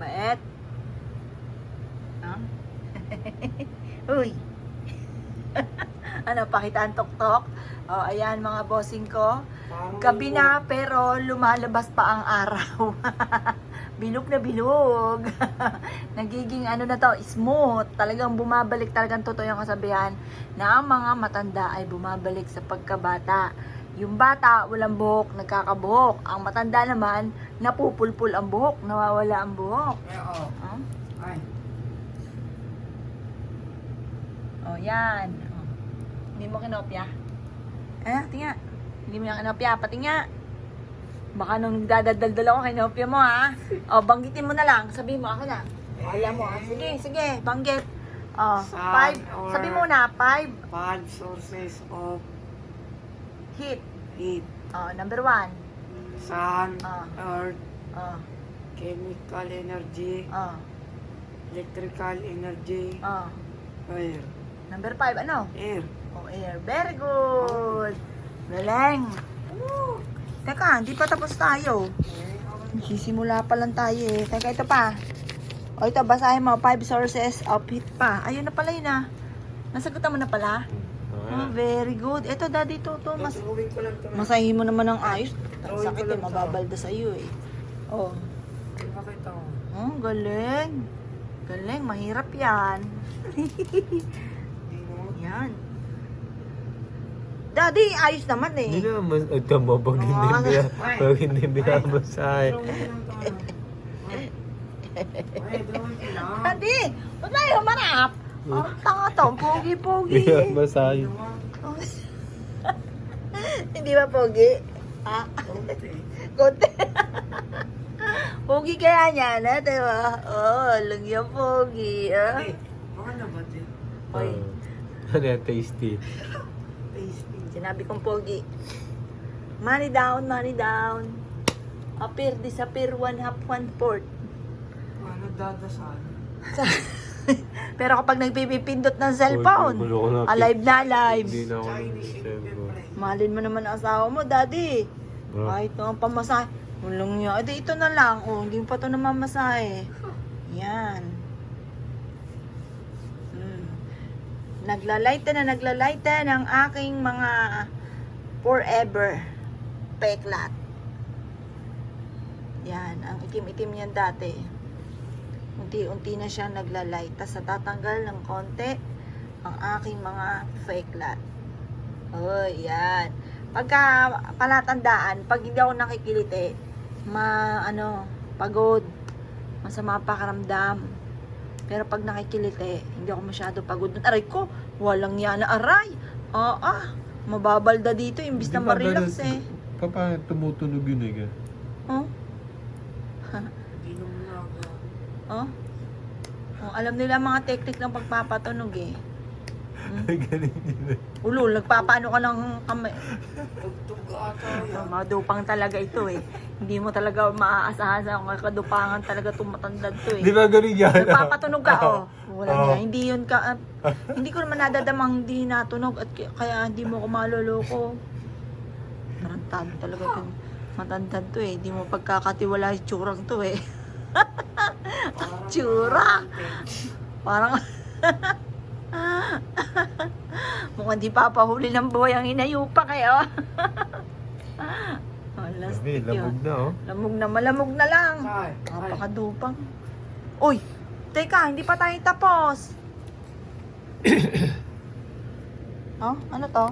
Bait. No? Uy. ano, pakitaan tok-tok? O, ayan mga bossing ko. Gabi na pero lumalabas pa ang araw. bilog na bilog. Nagiging ano na to, smooth. Talagang bumabalik talagang totoo yung kasabihan na ang mga matanda ay bumabalik sa pagkabata. Yung bata, walang buhok, nagkakabuhok. Ang matanda naman, napupulpul ang buhok, nawawala ang buhok. Oo. Oh, Ay. oh yan. Oh. Hindi mo kinopya? Eh, tingnan. Hindi mo yung kinopya, pati nga. Baka nung dadaldal ako, kinopya mo ha. O, banggitin mo na lang. Sabihin mo, ako na. Alam mo, ha? Sige, sige, banggit. Oh, five. Sabi mo na, five. Five sources of Hit. heat. Oh, number one. Sun, Ah. earth, Oh, chemical energy, oh, electrical energy, oh. air. Number five, ano? Air. Oh, air. Very good. Galing. Teka, hindi pa tapos tayo. Sisimula pa lang tayo eh. Teka, ito pa. O ito, basahin mo. Five sources of heat pa. Ayun na pala yun ah. Nasagutan mo na pala? Oh, very good. Ito, daddy, to, to. Mas, ko lang ito. masahin mo naman ng ayos. Ang Drawing sakit ko eh, lang to. mababalda sa'yo eh. Oh. Bakit ako? Oh, galing. Galing, mahirap yan. yan. Daddy, ayos naman eh. Hindi na mas ito mo pag hindi Ah. biya pag hindi binabasahin. Drawing ko lang ito. Ay, Ay, drawing ko lang. Daddy, ba't tayo humarap? Oh, tanga to, pogi-pogi. Binabasahin. Oh. Hindi ba pogi? Ah, konti. pogi kaya niya na, di ba? Oh, lang yung pogi. Ah. Eh, baka nabati. Oy, Ano yan, tasty. Tasty. sinabi kong pogi. Money down, money down. Appear, disappear, one half, one fourth. Ano dadasal? Pero kapag nagpipindot ng cellphone, na. alive na alive. Hindi na ako. Mahalin mo naman ang asawa mo, daddy. Kahit naman pamasahe. Walang niya. Edi ito na lang. Oh, hindi pa ito namamasahe. Yan. Hmm. Naglalighten na naglalighten ang aking mga forever peklat. Yan. Ang itim-itim yan dati. Unti-unti na siya naglalight. Tapos natatanggal ng konti ang aking mga fake lat. Oh, yan. Pagka palatandaan, pag hindi ako nakikiliti, ma, ano, pagod, masama pakaramdam. Pero pag nakikiliti, hindi ako masyado pagod. Aray ko, walang yan na aray. Oo, ah, mababalda dito, imbis na marilax eh. Pa, paano tumutunog yun eh? Oh. oh. Oh, alam nila mga teknik ng pagpapatunog eh. Galing yun. Ulo, nagpapaano ka ng kamay. Oh, yan. madupang talaga ito eh. Hindi mo talaga maaasahan sa mga kadupangan talaga tumatandad to eh. Di ba ganun yan? Nagpapatunog ka, oh. Wala Oo. niya. Hindi yun ka, ah, hindi ko naman nadadamang hindi natunog at kaya hindi mo ko maloloko. Tarantado talaga ito. Matandad to eh. Hindi mo pagkakatiwala yung tsurang to eh. Tsura! Parang, mukhang di papahuli ng buhay ang inayupa kayo. oh, Sabi, yun. lamog na oh. Lamog na, malamog na lang. Napakadupang. Uy, teka, hindi pa tayo tapos. oh, ano to?